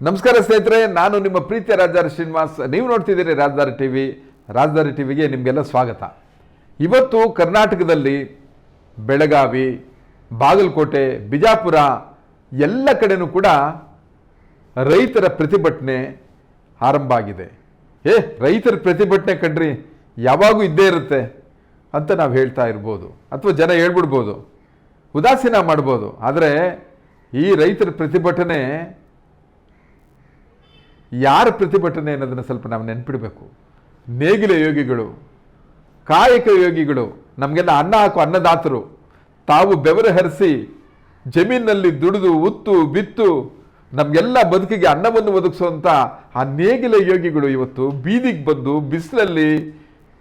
ನಮಸ್ಕಾರ ಸ್ನೇಹಿತರೆ, ನಾನು ನಿಮ್ಮ ಪ್ರೀತಿಯ ರಾಜಧಾರಿ ಶ್ರೀನಿವಾಸ್. ನೀವು ನೋಡ್ತಿದ್ದೀರಿ Rajadhari T V Rajadhari T ವಿಗೆ ನಿಮಗೆಲ್ಲ ಸ್ವಾಗತ. ಇವತ್ತು ಕರ್ನಾಟಕದಲ್ಲಿ ಬೆಳಗಾವಿ, ಬಾಗಲಕೋಟೆ, ಬಿಜಾಪುರ ಎಲ್ಲ ಕಡೆಯೂ ಕೂಡ ರೈತರ ಪ್ರತಿಭಟನೆ ಆರಂಭ ಆಗಿದೆ. ಏ, ರೈತರ ಪ್ರತಿಭಟನೆ ಕಣ್ರಿ, ಯಾವಾಗೂ ಇದ್ದೇ ಇರುತ್ತೆ ಅಂತ ನಾವು ಹೇಳ್ತಾ ಇರ್ಬೋದು. ಅಥವಾ ಜನ ಹೇಳ್ಬಿಡ್ಬೋದು. ಉದಾಸೀನ ಮಾಡ್ಬೋದು. ಆದರೆ ಈ ರೈತರ ಪ್ರತಿಭಟನೆ ಯಾರ ಪ್ರತಿಭಟನೆ ಅನ್ನೋದನ್ನು ಸ್ವಲ್ಪ ನಾವು ನೆನ್ಪಿಡಬೇಕು. ನೇಗಿಲ ಯೋಗಿಗಳು, ಕಾಯಕ ಯೋಗಿಗಳು, ನಮಗೆಲ್ಲ ಅನ್ನ ಹಾಕೋ ಅನ್ನದಾತರು, ತಾವು ಬೆವರು ಹರಿಸಿ ಜಮೀನಿನಲ್ಲಿ ದುಡಿದು, ಉತ್ತು, ಬಿತ್ತು, ನಮಗೆಲ್ಲ ಬದುಕಿಗೆ ಅನ್ನವನ್ನು ಒದಗಿಸುವಂಥ ಆ ನೇಗಿಲ ಯೋಗಿಗಳು ಇವತ್ತು ಬೀದಿಗೆ ಬಂದು ಬಿಸಿಲಲ್ಲಿ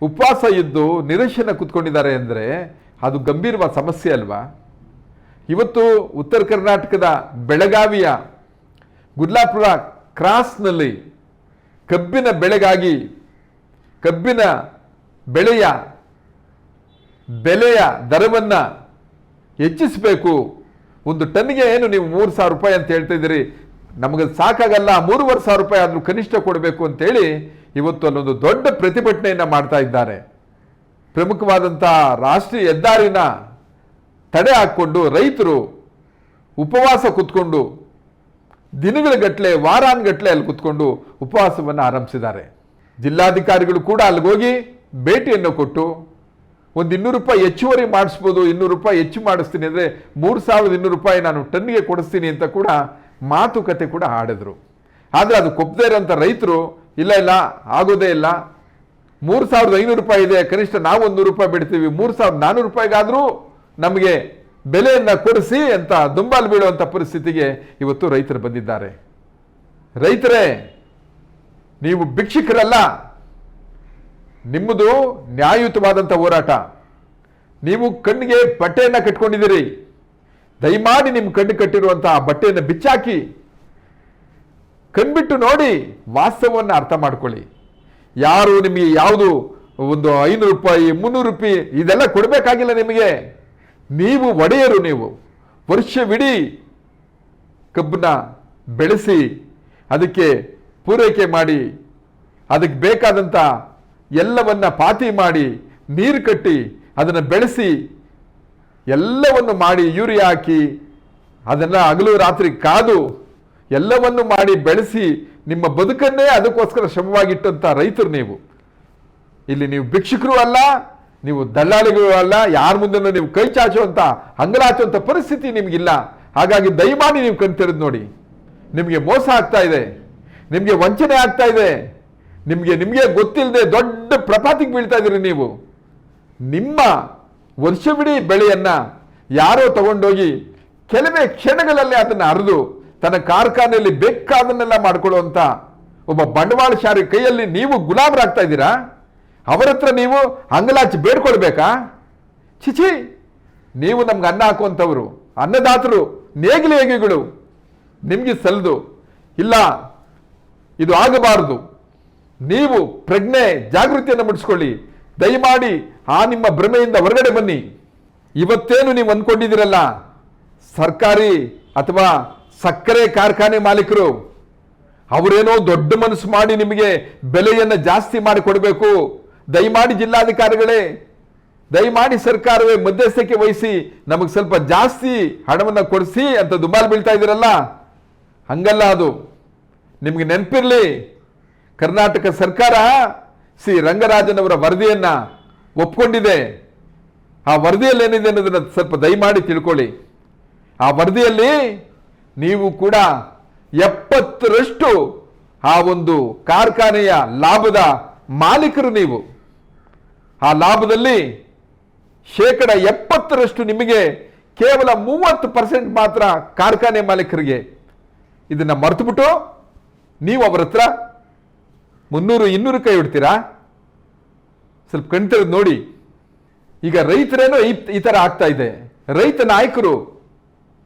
ಉಪವಾಸ ಇದ್ದು ನಿರಶನ ಕೂತ್ಕೊಂಡಿದ್ದಾರೆ ಅಂದರೆ ಅದು ಗಂಭೀರವಾದ ಸಮಸ್ಯೆ ಅಲ್ವಾ? ಇವತ್ತು ಉತ್ತರ ಕರ್ನಾಟಕದ ಬೆಳಗಾವಿಯ ಗುಡ್ಲಾಪುರ ಕ್ರಾಸ್ನಲ್ಲಿ ಕಬ್ಬಿನ ಬೆಳೆಗಾಗಿ, ಕಬ್ಬಿನ ಬೆಳೆಯ ಬೆಲೆಯ ದರವನ್ನು ಹೆಚ್ಚಿಸಬೇಕು. ಒಂದು ಟನ್ಗೆ ಏನು ನೀವು ಮೂರು ಸಾವಿರ ರೂಪಾಯಿ ಅಂತ ಹೇಳ್ತಾ ಇದ್ದೀರಿ? ನಮಗೆ ಸಾಕಾಗಲ್ಲ, ಮೂರುವರೆ ಸಾವಿರ ರೂಪಾಯಿ ಆದರೂ ಕನಿಷ್ಠ ಕೊಡಬೇಕು ಅಂತೇಳಿ ಇವತ್ತು ಅಲ್ಲೊಂದು ದೊಡ್ಡ ಪ್ರತಿಭಟನೆಯನ್ನು ಮಾಡ್ತಾ ಇದ್ದಾರೆ. ಪ್ರಮುಖವಾದಂಥ ರಾಷ್ಟ್ರೀಯ ಹೆದ್ದಾರಿನ ತಡೆ ಹಾಕ್ಕೊಂಡು ರೈತರು ಉಪವಾಸ ಕೂತ್ಕೊಂಡು ದಿನಗಳ ಗಟ್ಟಲೆ ವಾರಾನ್ಗಟ್ಟಲೆ ಅಲ್ಲಿ ಕುತ್ಕೊಂಡು ಉಪವಾಸವನ್ನು ಆರಂಭಿಸಿದ್ದಾರೆ. ಜಿಲ್ಲಾಧಿಕಾರಿಗಳು ಕೂಡ ಅಲ್ಲಿಗೆ ಹೋಗಿ ಭೇಟಿಯನ್ನು ಕೊಟ್ಟು ಒಂದು ಇನ್ನೂರು ರೂಪಾಯಿ ಹೆಚ್ಚುವರಿ ಮಾಡಿಸ್ಬೋದು, ಇನ್ನೂರು ರೂಪಾಯಿ ಹೆಚ್ಚು ಮಾಡಿಸ್ತೀನಿ ಅಂದರೆ ಮೂರು ಸಾವಿರದ ಇನ್ನೂರು ರೂಪಾಯಿ ನಾನು ಟನ್ನಿಗೆ ಕೊಡಿಸ್ತೀನಿ ಅಂತ ಕೂಡ ಮಾತುಕತೆ ಕೂಡ ಆಡಿದ್ರು. ಆದರೆ ಅದು ಕೊಪ್ಪದೇ ಇರೋಂಥ ರೈತರು, ಇಲ್ಲ ಇಲ್ಲ, ಆಗೋದೇ ಇಲ್ಲ. ಮೂರು ಸಾವಿರದ ಐನೂರು ರೂಪಾಯಿ ಇದೆ, ಕನಿಷ್ಠ ನಾವು ಒಂದು ನೂರು ರೂಪಾಯಿ ಬಿಡ್ತೀವಿ, ಮೂರು ಸಾವಿರದ ನಾನ್ನೂರು ರೂಪಾಯಿಗಾದರೂ ನಮಗೆ ಬೆಲೆಯನ್ನು ಕೊಡಿಸಿ ಅಂತ ದುಂಬಾಲು ಬೀಳುವಂಥ ಪರಿಸ್ಥಿತಿಗೆ ಇವತ್ತು ರೈತರು ಬಂದಿದ್ದಾರೆ. ರೈತರೇ, ನೀವು ಭಿಕ್ಷಿಕರಲ್ಲ. ನಿಮ್ಮದು ನ್ಯಾಯಯುತವಾದಂಥ ಹೋರಾಟ. ನೀವು ಕಣ್ಣಿಗೆ ಬಟ್ಟೆಯನ್ನು ಕಟ್ಕೊಂಡಿದ್ದೀರಿ. ದಯಮಾಡಿ ನಿಮ್ಮ ಕಣ್ಣು ಕಟ್ಟಿರುವಂಥ ಬಟ್ಟೆಯನ್ನು ಬಿಚ್ಚಾಕಿ. ಕಣ್ಬಿಟ್ಟು ನೋಡಿ ವಾಸ್ತವವನ್ನು ಅರ್ಥ ಮಾಡ್ಕೊಳ್ಳಿ. ಯಾರು ನಿಮಗೆ ಯಾವುದು ಒಂದು ಐನೂರು ರೂಪಾಯಿ, ಮುನ್ನೂರು ರೂಪಾಯಿ ಇದೆಲ್ಲ ಕೊಡಬೇಕಾಗಿಲ್ಲ ನಿಮಗೆ. ನೀವು ಒಡೆಯರು ನೀವು. ವರ್ಷವಿಡೀ ಕಬ್ಬನ್ನ ಬೆಳೆಸಿ, ಅದಕ್ಕೆ ಪೂರೈಕೆ ಮಾಡಿ, ಅದಕ್ಕೆ ಬೇಕಾದಂಥ ಎಲ್ಲವನ್ನು ಪಾತಿ ಮಾಡಿ, ನೀರು ಕಟ್ಟಿ, ಅದನ್ನು ಬೆಳೆಸಿ, ಎಲ್ಲವನ್ನು ಮಾಡಿ ಯೂರಿಯಾ ಹಾಕಿ ಅದನ್ನು ಹಗಲು ರಾತ್ರಿ ಕಾದು, ಎಲ್ಲವನ್ನು ಮಾಡಿ ಬೆಳೆಸಿ, ನಿಮ್ಮ ಬದುಕನ್ನೇ ಅದಕ್ಕೋಸ್ಕರ ಶ್ರಮವಾಗಿಟ್ಟಂಥ ರೈತರು ನೀವು. ಇಲ್ಲಿ ನೀವು ಭಿಕ್ಷುಕರು ಅಲ್ಲ ನೀವು ದಲ್ಲಾಳಿಗಳು ಅಲ್ಲ, ಯಾರ ಮುಂದೆನೂ ನೀವು ಕೈ ಚಾಚುವಂಥ ಹಂಗಲಾಚುವಂಥ ಪರಿಸ್ಥಿತಿ ನಿಮಗಿಲ್ಲ. ಹಾಗಾಗಿ ದಯಮಾಡಿ ನೀವು ಕಣ್ತಿರೋದು ನೋಡಿ. ನಿಮಗೆ ಮೋಸ ಆಗ್ತಾ ಇದೆ. ನಿಮಗೆ ವಂಚನೆ ಆಗ್ತಾ ಇದೆ. ನಿಮಗೆ ನಿಮಗೆ ಗೊತ್ತಿಲ್ಲದೆ ದೊಡ್ಡ ಪ್ರಪಾತಿಗೆ ಬೀಳ್ತಾ ಇದ್ದೀರಿ ನೀವು. ನಿಮ್ಮ ವರ್ಷವಿಡೀ ಬೆಳೆಯನ್ನು ಯಾರೋ ತಗೊಂಡೋಗಿ ಕೆಲವೇ ಕ್ಷಣಗಳಲ್ಲಿ ಅದನ್ನು ಅರಿದು ತನ್ನ ಕಾರ್ಖಾನೆಯಲ್ಲಿ ಬೇಕಾದನ್ನೆಲ್ಲ ಮಾಡಿಕೊಳ್ಳುವಂಥ ಒಬ್ಬ ಬಂಡವಾಳಶಾಲಿ ಕೈಯಲ್ಲಿ ನೀವು ಗುಲಾಮರಾಗ್ತಾ ಇದ್ದೀರಾ? ಅವರ ಹತ್ರ ನೀವು ಅಂಗಲಾಚಿ ಬೇಡ್ಕೊಳ್ಬೇಕಾ? ಚಿಚಿ ನೀವು ನಮ್ಗೆ ಅನ್ನ ಹಾಕುವಂಥವ್ರು, ಅನ್ನದಾತರು, ನೇಗಿಲು ಹೇಗಿಗಳು? ನಿಮಗೆ ಸಲ್ಲದು ಇಲ್ಲ, ಇದು ಆಗಬಾರದು. ನೀವು ಪ್ರಜ್ಞೆ, ಜಾಗೃತಿಯನ್ನು ಮುಡಿಸ್ಕೊಳ್ಳಿ. ದಯಮಾಡಿ ಆ ನಿಮ್ಮ ಭ್ರಮೆಯಿಂದ ಹೊರಗಡೆ ಬನ್ನಿ. ಇವತ್ತೇನು ನೀವು ಅಂದ್ಕೊಂಡಿದ್ದೀರಲ್ಲ? ಸರ್ಕಾರಿ ಅಥವಾ ಸಕ್ಕರೆ ಕಾರ್ಖಾನೆ ಮಾಲೀಕರು, ಅವರೇನೋ ದೊಡ್ಡ ಮನಸ್ಸು ಮಾಡಿ ನಿಮಗೆ ಬೆಲೆಯನ್ನು ಜಾಸ್ತಿ ಮಾಡಿ ಕೊಡಬೇಕು. ದಯಮಾಡಿ ಜಿಲ್ಲಾಧಿಕಾರಿಗಳೇ, ದಯಮಾಡಿ ಸರ್ಕಾರವೇ ಮಧ್ಯಸ್ಥಿಕೆ ವಹಿಸಿ, ನಮಗೆ ಸ್ವಲ್ಪ ಜಾಸ್ತಿ ಹಣವನ್ನು ಕೊಡಿಸಿ ಅಂತ ದುಂಬಾಲು ಬೀಳ್ತಾ ಇದ್ದೀರಲ್ಲ? ಹಂಗಲ್ಲ ಅದು. ನಿಮಗೆ ನೆನಪಿರಲಿ, ಕರ್ನಾಟಕ ಸರ್ಕಾರ ಸಿ ರಂಗರಾಜನವರ ವರದಿಯನ್ನ ಒಪ್ಕೊಂಡಿದೆ. ಆ ವರದಿಯಲ್ಲಿ ಏನಿದೆ ಅನ್ನೋದನ್ನ ಸ್ವಲ್ಪ ದಯಮಾಡಿ ತಿಳ್ಕೊಳ್ಳಿ. ಆ ವರದಿಯಲ್ಲಿ ನೀವು ಕೂಡ ಎಪ್ಪತ್ತರಷ್ಟು ಆ ಒಂದು ಕಾರ್ಖಾನೆಯ ಲಾಭದ ಮಾಲೀಕರು ನೀವು. ಆ ಲಾಭದಲ್ಲಿ ಶೇಕಡ ಎಪ್ಪತ್ತರಷ್ಟು ನಿಮಗೆ ಕೇವಲ ಮೂವತ್ತು ಪರ್ಸೆಂಟ್ ಮಾತ್ರ ಕಾರ್ಖಾನೆ ಮಾಲೀಕರಿಗೆ. ಇದನ್ನು ಮರೆತುಬಿಟ್ಟು ನೀವು ಅವರ ಹತ್ರ ಮುನ್ನೂರು, ಇನ್ನೂರು ಕೈ ಇಡ್ತೀರಾ? ಸ್ವಲ್ಪ ಕಣ್ತಿರೋದು ನೋಡಿ. ಈಗ ರೈತರೇನೋ ಈ ಥರ ಆಗ್ತಾ ಇದೆ. ರೈತ ನಾಯಕರು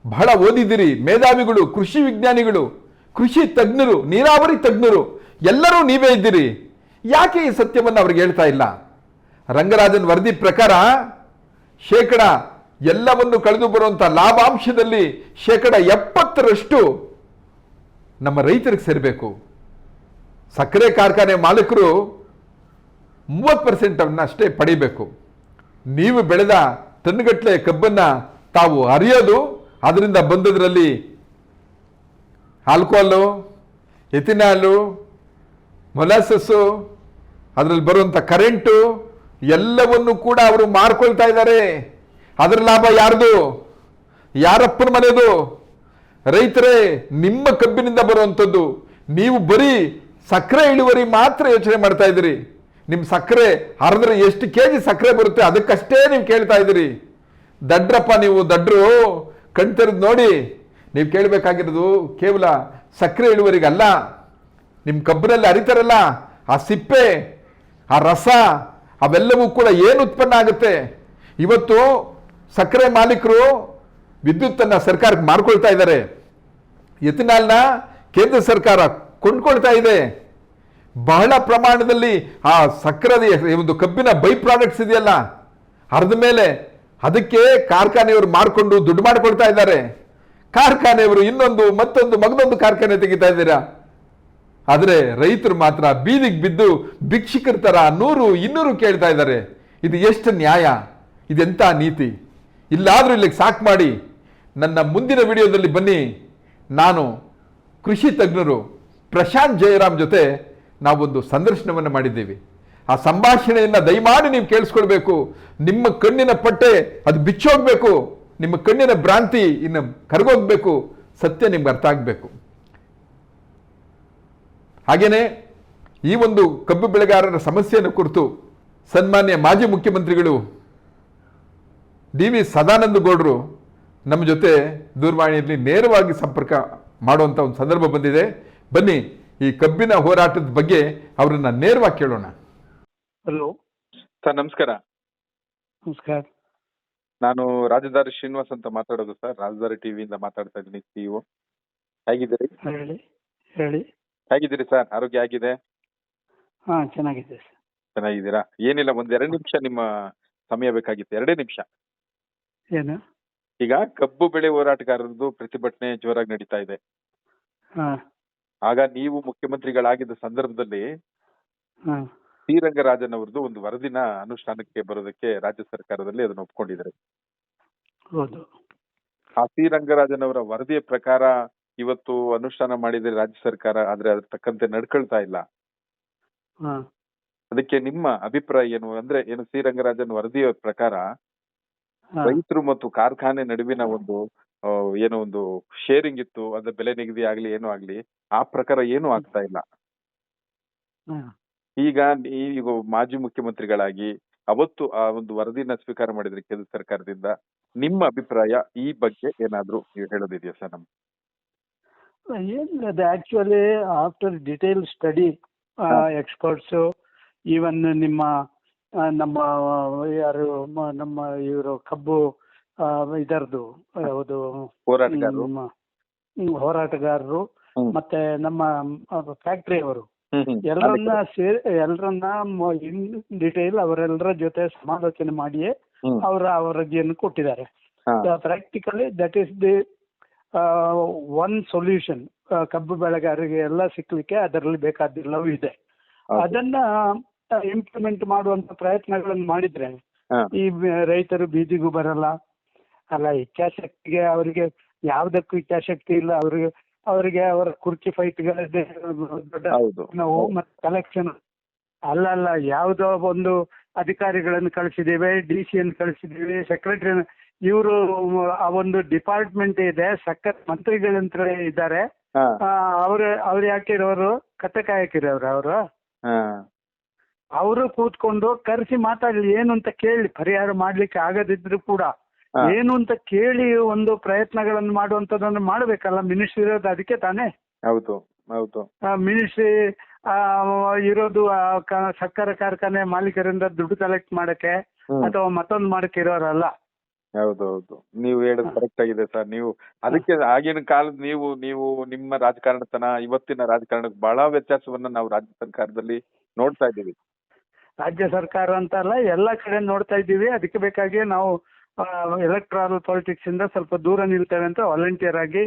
ಬಹಳ ಓದಿದಿರಿ ಮೇಧಾವಿಗಳು, ಕೃಷಿ ವಿಜ್ಞಾನಿಗಳು, ಕೃಷಿ ತಜ್ಞರು, ನೀರಾವರಿ ತಜ್ಞರು, ಎಲ್ಲರೂ ನೀವೇ ಇದ್ದೀರಿ. ಯಾಕೆ ಈ ಸತ್ಯವನ್ನು ಅವ್ರಿಗೆ ಹೇಳ್ತಾ ಇಲ್ಲ? ರಂಗರಾಜನ್ ವರದಿ ಪ್ರಕಾರ ಶೇಕಡ ಎಲ್ಲವನ್ನು ಕಳೆದು ಬರುವಂಥ ಲಾಭಾಂಶದಲ್ಲಿ ಶೇಕಡ ಎಪ್ಪತ್ತರಷ್ಟು ನಮ್ಮ ರೈತರಿಗೆ ಸೇರಬೇಕು. ಸಕ್ಕರೆ ಕಾರ್ಖಾನೆ ಮಾಲೀಕರು ಮೂವತ್ತು ಪರ್ಸೆಂಟ್ ಅವನ್ನ ಅಷ್ಟೇ ಪಡಿಬೇಕು. ನೀವು ಬೆಳೆದ ಟನ್ಗಟ್ಟಲೆ ಕಬ್ಬನ್ನು ತಾವು ಅರಿಯೋದು ಅದರಿಂದ ಬಂದದರಲ್ಲಿ ಆಲ್ಕೋಹಾಲು ಎಥಿನಾಲು ಮೊಲಾಸಸ್ಸು, ಅದರಲ್ಲಿ ಬರುವಂಥ ಕರೆಂಟು, ಎಲ್ಲವನ್ನು ಕೂಡ ಅವರು ಮಾರ್ಕೊಳ್ತಾ ಇದ್ದಾರೆ. ಅದರ ಲಾಭ ಯಾರ್ದು? ಯಾರಪ್ಪನ ಮನೆಯದು ರೈತರೇ, ನಿಮ್ಮ ಕಬ್ಬಿನಿಂದ ಬರುವಂಥದ್ದು. ನೀವು ಬರೀ ಸಕ್ಕರೆ ಇಳುವರಿ ಮಾತ್ರ ಯೋಚನೆ ಮಾಡ್ತಾ ಇದ್ದೀರಿ. ನಿಮ್ಮ ಸಕ್ಕರೆ ಹರಿದ್ರೆ ಎಷ್ಟು ಕೆ ಜಿ ಸಕ್ಕರೆ ಬರುತ್ತೆ ಅದಕ್ಕಷ್ಟೇ ನೀವು ಕೇಳ್ತಾ ಇದ್ದೀರಿ. ದಡ್ರಪ್ಪ ನೀವು ದಡ್ರು, ಕಣ್ತೆರೆದು ನೋಡಿ, ನೀವು ಕೇಳಬೇಕಾಗಿರೋದು ಕೇವಲ ಸಕ್ಕರೆ ಇಳುವರಿಗಲ್ಲ. ನಿಮ್ಮ ಕಬ್ಬಿನಲ್ಲಿ ಅರಿತಾರಲ್ಲ ಆ ಸಿಪ್ಪೆ, ಆ ರಸ, ಅವೆಲ್ಲವೂ ಕೂಡ ಏನು ಉತ್ಪನ್ನ ಆಗುತ್ತೆ? ಇವತ್ತು ಸಕ್ಕರೆ ಮಾಲೀಕರು ವಿದ್ಯುತ್ತನ್ನು ಸರ್ಕಾರಕ್ಕೆ ಮಾರ್ಕೊಳ್ತಾ ಇದ್ದಾರೆ. ಎಥಿನಾಲ್ನ ಕೇಂದ್ರ ಸರ್ಕಾರ ಕೊಂಡ್ಕೊಳ್ತಾ ಇದೆ. ಬಹಳ ಪ್ರಮಾಣದಲ್ಲಿ ಆ ಸಕ್ಕರೆ ಒಂದು ಕಬ್ಬಿನ ಬೈ ಪ್ರಾಡಕ್ಟ್ಸ್ ಇದೆಯಲ್ಲ ಅರ್ಧ ಮೇಲೆ ಅದಕ್ಕೆ ಕಾರ್ಖಾನೆಯವರು ಮಾರ್ಕೊಂಡು ದುಡ್ಡು ಮಾಡಿಕೊಳ್ತಾ ಇದ್ದಾರೆ. ಕಾರ್ಖಾನೆಯವರು ಇನ್ನೊಂದು, ಮತ್ತೊಂದು, ಮಗದೊಂದು ಕಾರ್ಖಾನೆ ತೆಗಿತಾ ಇದ್ದೀರಾ? ಆದರೆ ರೈತರು ಮಾತ್ರ ಬೀದಿಗೆ ಬಿದ್ದು ಭಿಕ್ಷಿಕರ ಥರ ನೂರು, ಇನ್ನೂರು ಕೇಳ್ತಾ ಇದ್ದಾರೆ. ಇದು ಎಷ್ಟು ನ್ಯಾಯ? ಇದೆಂಥ ನೀತಿ? ಇಲ್ಲಾದರೂ ಇಲ್ಲಿಗೆ ಸಾಕು ಮಾಡಿ. ನನ್ನ ಮುಂದಿನ ವಿಡಿಯೋದಲ್ಲಿ ಬನ್ನಿ. ನಾನು ಕೃಷಿ ತಜ್ಞರು ಪ್ರಶಾಂತ್ ಜಯರಾಮ್ ಜೊತೆ ನಾವೊಂದು ಸಂದರ್ಶನವನ್ನು ಮಾಡಿದ್ದೀವಿ. ಆ ಸಂಭಾಷಣೆಯನ್ನು ದಯಮಾಡಿ ನೀವು ಕೇಳಿಸ್ಕೊಳ್ಬೇಕು. ನಿಮ್ಮ ಕಣ್ಣಿನ ಪಟ್ಟೆ ಅದು ಬಿಚ್ಚೋಗ್ಬೇಕು. ನಿಮ್ಮ ಕಣ್ಣಿನ ಭ್ರಾಂತಿ ಇನ್ನು ಕರಗೋಗ್ಬೇಕು. ಸತ್ಯ ನಿಮ್ಗೆ ಅರ್ಥ ಆಗಬೇಕು. ಹಾಗೇನೆ ಈ ಒಂದು ಕಬ್ಬು ಬೆಳೆಗಾರರ ಸಮಸ್ಯೆಯನ್ನು ಕುರಿತು ಸನ್ಮಾನ್ಯ ಮಾಜಿ ಮುಖ್ಯಮಂತ್ರಿಗಳು ಡಿ ವಿ ಸದಾನಂದ ಗೌಡರು ನಮ್ಮ ಜೊತೆ ದೂರವಾಣಿಯಲ್ಲಿ ನೇರವಾಗಿ ಸಂಪರ್ಕ ಮಾಡುವಂಥ ಒಂದು ಸಂದರ್ಭ ಬಂದಿದೆ. ಬನ್ನಿ ಈ ಕಬ್ಬಿನ ಹೋರಾಟದ ಬಗ್ಗೆ ಅವರನ್ನ ನೇರವಾಗಿ ಕೇಳೋಣ. ಹಲೋ ಸರ್ ನಮಸ್ಕಾರ. ನಮಸ್ಕಾರ. ನಾನು ರಾಜಧಾರಿ ಶ್ರೀನಿವಾಸ್ ಅಂತ ಮಾತಾಡೋದು ಸರ್ ರಾಜಧಾರಿ ಟಿವಿಯಿಂದ ಮಾತಾಡ್ತಾ ಇದ್ದೀನಿ ಸಿಇಒ ಹೇಗಿದ್ದೀರಿ? ಹೇಳಿ ಹೇಳಿ. ಹೇಗಿದ್ದೀರಿ ಸರ್? ಆರೋಗ್ಯ ಆಗಿದೆ ಹಾ ಚೆನ್ನಾಗಿದೆ ಸರ್. ಚೆನ್ನಾಗಿದ್ದೀರಾ? ಏನಿಲ್ಲ ಒಂದ್ ಎರಡು ನಿಮಿಷ ನಿಮ್ಮ ಸಮಯ ಬೇಕಾಗಿತ್ತು. ಎರಡೇ ನಿಮಿಷ. ಏನು? ಈಗ ಕಬ್ಬು ಬೆಳೆ ಹೋರಾಟಗಾರರದ್ದು ಪ್ರತಿಭಟನೆ ಜೋರಾಗಿ ನಡೀತಾ ಇದೆ. ಹಾಂ. ಆಗ ನೀವು ಮುಖ್ಯಮಂತ್ರಿಗಳಾಗಿದ್ದ ಸಂದರ್ಭದಲ್ಲಿ ಹಾಂ. ಶ್ರೀರಂಗರಾಜನ್ ಅವರದು ಒಂದು ವರದಿನ ಅನುಷ್ಠಾನಕ್ಕೆ ಬರೋದಕ್ಕೆ ರಾಜ್ಯ ಸರ್ಕಾರದಲ್ಲಿ ಅದನ್ನ ಒಪ್ಕೊಂಡಿದ್ದಾರೆ. ಹೌದು. ಆ ಶ್ರೀರಂಗರಾಜನ್ ಅವರ ವರದಿಯ ಪ್ರಕಾರ ಇವತ್ತು ಅನುಷ್ಠಾನ ಮಾಡಿದ್ರೆ ರಾಜ್ಯ ಸರ್ಕಾರ ಆದ್ರೆ ಅದ್ರ ತಕ್ಕಂತೆ ನಡ್ಕೊಳ್ತಾ ಇಲ್ಲ. ಅದಕ್ಕೆ ನಿಮ್ಮ ಅಭಿಪ್ರಾಯ ಏನು? ಅಂದ್ರೆ ಏನು ಶ್ರೀರಂಗರಾಜನ್ ವರದಿಯ ಪ್ರಕಾರ ರೈತರು ಮತ್ತು ಕಾರ್ಖಾನೆ ನಡುವಿನ ಒಂದು ಏನೋ ಒಂದು ಶೇರಿಂಗ್ ಇತ್ತು ಅದ್ರ ಬೆಲೆ ನಿಗದಿ ಆಗ್ಲಿ ಏನೋ ಆಗ್ಲಿ ಆ ಪ್ರಕಾರ ಏನು ಆಗ್ತಾ ಇಲ್ಲ. ಈಗ ಈಗ ಮಾಜಿ ಮುಖ್ಯಮಂತ್ರಿಗಳಾಗಿ ಅವತ್ತು ಆ ಒಂದು ವರದಿನ ಸ್ವೀಕಾರ ಮಾಡಿದ್ರೆ ಕೇಂದ್ರ ಸರ್ಕಾರದಿಂದ ನಿಮ್ಮ ಅಭಿಪ್ರಾಯ ಈ ಬಗ್ಗೆ ಏನಾದ್ರೂ ನೀವು ಹೇಳೋದಿದೆಯಾ ಸರ್ ನಮ್ಗೆ? ಏನಿಲ್ಲ ಅದು actually after detail study experts even ನಿಮ್ಮ ನಮ್ಮ ಯಾರು ಮ- ನಮ್ಮ ಇವರು ಕಬ್ಬು ಇದರದು ಯಾವುದು ಹೋರಾಟಗಾರರು ನಮ್ಮ, ಹೋರಾಟಗಾರರು ಹ್ಮ್. ಮತ್ತೆ ನಮ್ಮ ಫ್ಯಾಕ್ಟ್ರಿಯವರು ಹ್ಮ್, ಹ್ಮ್. ಎಲ್ಲರನ್ನ ಸೇರಿ ಎಲ್ಲರನ್ನ ಇನ್ ಡಿಟೇಲ್ ಅವರೆಲ್ಲರ ಜೊತೆ ಸಮಾಲೋಚನೆ ಮಾಡಿಯೇ ಹ್ಮ್. ಅವರ ವರದಿಯನ್ನು ಕೊಟ್ಟಿದ್ದಾರೆ ಹಾ. Practically that is the one solution ಕಬ್ಬು ಬೆಳೆಗಾರರಿಗೆ ಎಲ್ಲ ಸಿಕ್ಲಿಕ್ಕೆ ಅದರಲ್ಲಿ ಬೇಕಾದಿಲ್ಲವೂ ಇದೆ. ಅದನ್ನ ಇಂಪ್ಲಿಮೆಂಟ್ ಮಾಡುವಂತ ಪ್ರಯತ್ನಗಳನ್ನು ಮಾಡಿದ್ರೆ ಈ ರೈತರು ಬೀದಿಗೂ ಬರಲ್ಲ. ಅಲ್ಲ ಇಚ್ಛಾಶಕ್ತಿಗೆ ಅವರಿಗೆ ಯಾವ್ದಕ್ಕೂ ಇಚ್ಛಾಶಕ್ತಿ ಇಲ್ಲ. ಅವರಿಗೆ ಅವರಿಗೆ ಅವರ ಕುರ್ಚಿ ಫೈಟ್ಗಳಿದೆ ದೊಡ್ಡ ನಾವು ಮತ್ತೆ ಕಲೆಕ್ಷನ್ ಅಲ್ಲ ಅಲ್ಲ ಯಾವುದೋ ಒಂದು ಅಧಿಕಾರಿಗಳನ್ನು ಕಳಿಸಿದ್ದೇವೆ ಡಿ ಸಿ ಅನ್ನು ಕಳಿಸಿದ್ದೇವೆ ಸೆಕ್ರೆಟರಿ ಇವರು ಆ ಒಂದು ಡಿಪಾರ್ಟ್ಮೆಂಟ್ ಇದೆ ಸಖತ್ ಮಂತ್ರಿಗಳಂತ ಇದ್ದಾರೆ. ಆ ಅವ್ರ ಅವ್ರು ಯಾಕಿರೋರು? ಕತೆ ಕಾಯಕಿರೋರು ಅವರು ಅವರು ಕೂತ್ಕೊಂಡು ಕರೆಸಿ ಮಾತಾಡ್ಲಿ ಏನು ಅಂತ ಕೇಳಿ ಪರಿಹಾರ ಮಾಡ್ಲಿಕ್ಕೆ ಆಗದಿದ್ರು ಕೂಡ ಏನು ಅಂತ ಕೇಳಿ ಒಂದು ಪ್ರಯತ್ನಗಳನ್ನು ಮಾಡುವಂತದನ್ನು ಮಾಡ್ಬೇಕಲ್ಲ ಮಿನಿಸ್ಟ್ರಿ ಇರೋದು ಅದಕ್ಕೆ ತಾನೇ? ಹೌದು ಹೌದು. ಮಿನಿಸ್ಟ್ರಿ ಇರೋದು ಸಕ್ಕರೆ ಕಾರ್ಖಾನೆ ಮಾಲೀಕರಿಂದ ದುಡ್ಡು ಕಲೆಕ್ಟ್ ಮಾಡಕ್ಕೆ ಅಥವಾ ಮತ್ತೊಂದು ಮಾಡಕ್ಕೆ ಇರೋರಲ್ಲ. ಹೌದು ಹೌದು. ನೀವು ಹೇಳೋದು ಕರೆಕ್ಟ್ ಆಗಿದೆ ಸರ್. ನೀವು ಅದಕ್ಕೆ ಆಗಿನ ಕಾಲದ ನೀವು ನೀವು ನಿಮ್ಮ ರಾಜಕಾರಣತನ ಇವತ್ತಿನ ರಾಜಕಾರಣಕ್ಕೆ ಬಹಳ ವ್ಯತ್ಯಾಸವನ್ನ ನಾವು ರಾಜ್ಯ ಸರ್ಕಾರದಲ್ಲಿ ನೋಡ್ತಾ ಇದ್ದೀವಿ. ರಾಜ್ಯ ಸರ್ಕಾರ ಅಂತ ಅಲ್ಲ ಎಲ್ಲ ಕಡೆ ನೋಡ್ತಾ ಇದ್ದೀವಿ. ಅದಕ್ಕೆ ಬೇಕಾಗಿ ನಾವು ಎಲೆಕ್ಟ್ರಾಲ್ ಪಾಲಿಟಿಕ್ಸ್ ಇಂದ ಸ್ವಲ್ಪ ದೂರ ನಿಲ್ತೇವೆ ಅಂತ ವಾಲಂಟಿಯರ್ ಆಗಿ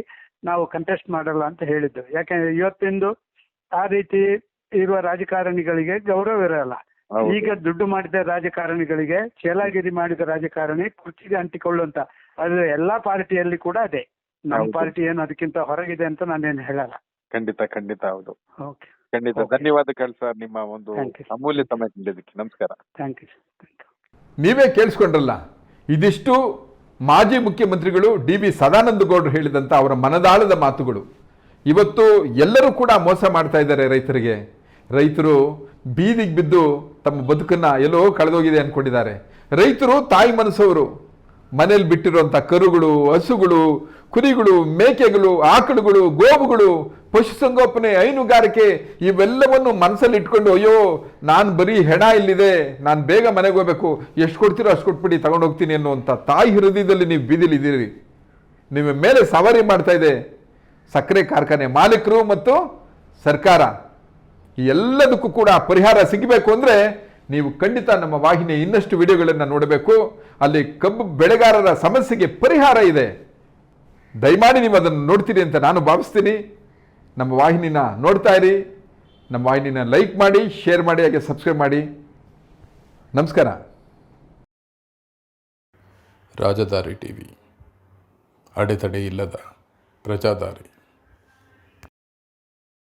ನಾವು ಕಂಟೆಸ್ಟ್ ಮಾಡಲ್ಲ ಅಂತ ಹೇಳಿದ್ದು ಯಾಕಂದ್ರೆ ಇವತ್ತಿಂದು ಆ ರೀತಿ ಇರುವ ರಾಜಕಾರಣಿಗಳಿಗೆ ಗೌರವ ಇರಲ್ಲ. ಹೌದು. ಈಗ ದುಡ್ಡು ಮಾಡಿದ ರಾಜಕಾರಣಿಗಳಿಗೆ ಚೇಲಾಗಿರಿ ಮಾಡಿದ ರಾಜಕಾರಣಿ ಕುರ್ಚಿಗೆ ಅಂಟಿಕೊಳ್ಳುವಂತ ಅದು ಎಲ್ಲಾ ಪಾರ್ಟಿಯಲ್ಲಿ ಕೂಡ ಅದೇ. ನಮ್ಮ ಹೌದು. ಪಾರ್ಟಿ ಏನು ಅದಕ್ಕಿಂತ ಹೊರಗಿದೆ ಅಂತ ನಾನೇನು ಹೇಳಲ್ಲ. ಖಂಡಿತ ಖಂಡಿತ ಹೌದು. ಓಕೆ. ಖಂಡಿತ. Okay. ಧನ್ಯವಾದಗಳು ಸರ್ ನಿಮ್ಮ ಒಂದು Thank you. ಅಮೂಲ್ಯ ಸಮಯ ನೀಡಿದ್ದಕ್ಕೆ ನಮಸ್ಕಾರ. ಥ್ಯಾಂಕ್ ಯು ಥ್ಯಾಂಕ್ ಯು ನೀವೇ ಕೇಳಿಸ್ಕೊಂಡ್ರಲ್ಲ ಇದಿಷ್ಟು ಮಾಜಿ ಮುಖ್ಯಮಂತ್ರಿಗಳು ಡಿ ವಿ ಸದಾನಂದ ಗೌಡರು ಹೇಳಿದಂಥ ಅವರ ಮನದಾಳದ ಮಾತುಗಳು. ಇವತ್ತು ಎಲ್ಲರೂ ಕೂಡ ಮೋಸ ಮಾಡ್ತಾ ಇದ್ದಾರೆ ರೈತರಿಗೆ. ರೈತರು ಬೀದಿಗೆ ಬಿದ್ದು ತಮ್ಮ ಬದುಕನ್ನು ಎಲ್ಲೋ ಕಳೆದೋಗಿದೆ ಅಂದ್ಕೊಂಡಿದ್ದಾರೆ ರೈತರು ತಾಯಿ ಮನಸ್ಸವರು, ಮನೇಲಿ ಬಿಟ್ಟಿರುವಂಥ ಕರುಗಳು, ಹಸುಗಳು, ಕುರಿಗಳು, ಮೇಕೆಗಳು, ಆಕಳುಗಳು, ಗೋವುಗಳು, ಪಶುಸಂಗೋಪನೆ, ಹೈನುಗಾರಿಕೆ ಇವೆಲ್ಲವನ್ನು ಮನಸ್ಸಲ್ಲಿ ಇಟ್ಕೊಂಡು, ಅಯ್ಯೋ, ನಾನು ಬರೀ ಹೆಣ ಇಲ್ಲಿದೆ, ನಾನು ಬೇಗ ಮನೆಗೆ ಹೋಗ್ಬೇಕು, ಎಷ್ಟು ಕೊಡ್ತೀರೋ ಅಷ್ಟು ಕೊಟ್ಬಿಡಿ ಹೋಗ್ತೀನಿ ಅನ್ನುವಂಥ ತಾಯಿ ಹೃದಯದಲ್ಲಿ ನೀವು ಬೀದಿಲಿದ್ದೀರಿ ನಿಮ್ಮ ಮೇಲೆ ಸವಾರಿ ಮಾಡ್ತಾ ಇದೆ ಸಕ್ಕರೆ ಕಾರ್ಖಾನೆ ಮಾಲೀಕರು ಮತ್ತು ಸರ್ಕಾರ. ಎಲ್ಲದಕ್ಕೂ ಕೂಡ ಪರಿಹಾರ ಸಿಗಬೇಕು ಅಂದರೆ ನೀವು ಖಂಡಿತ ನಮ್ಮ ವಾಹಿನಿಯ ಇನ್ನಷ್ಟು ವಿಡಿಯೋಗಳನ್ನು ನೋಡಬೇಕು. ಅಲ್ಲಿ ಕಬ್ಬು ಬೆಳೆಗಾರರ ಸಮಸ್ಯೆಗೆ ಪರಿಹಾರ ಇದೆ. ದಯಮಾಡಿ ನೀವು ಅದನ್ನು ನೋಡ್ತೀರಿ ಅಂತ ನಾನು ಭಾವಿಸ್ತೀನಿ. ನಮ್ಮ ವಾಹಿನಿನ ನೋಡ್ತಾ ಇರಿ. ನಮ್ಮ ವಾಹಿನಿನ ಲೈಕ್ ಮಾಡಿ, ಶೇರ್ ಮಾಡಿ, ಹಾಗೆ ಸಬ್ಸ್ಕ್ರೈಬ್ ಮಾಡಿ. ನಮಸ್ಕಾರ. ರಾಜದಾರಿ ಟಿವಿ. ಅಡೆತಡೆ ಇಲ್ಲದ ಪ್ರಜಾದಾರಿ.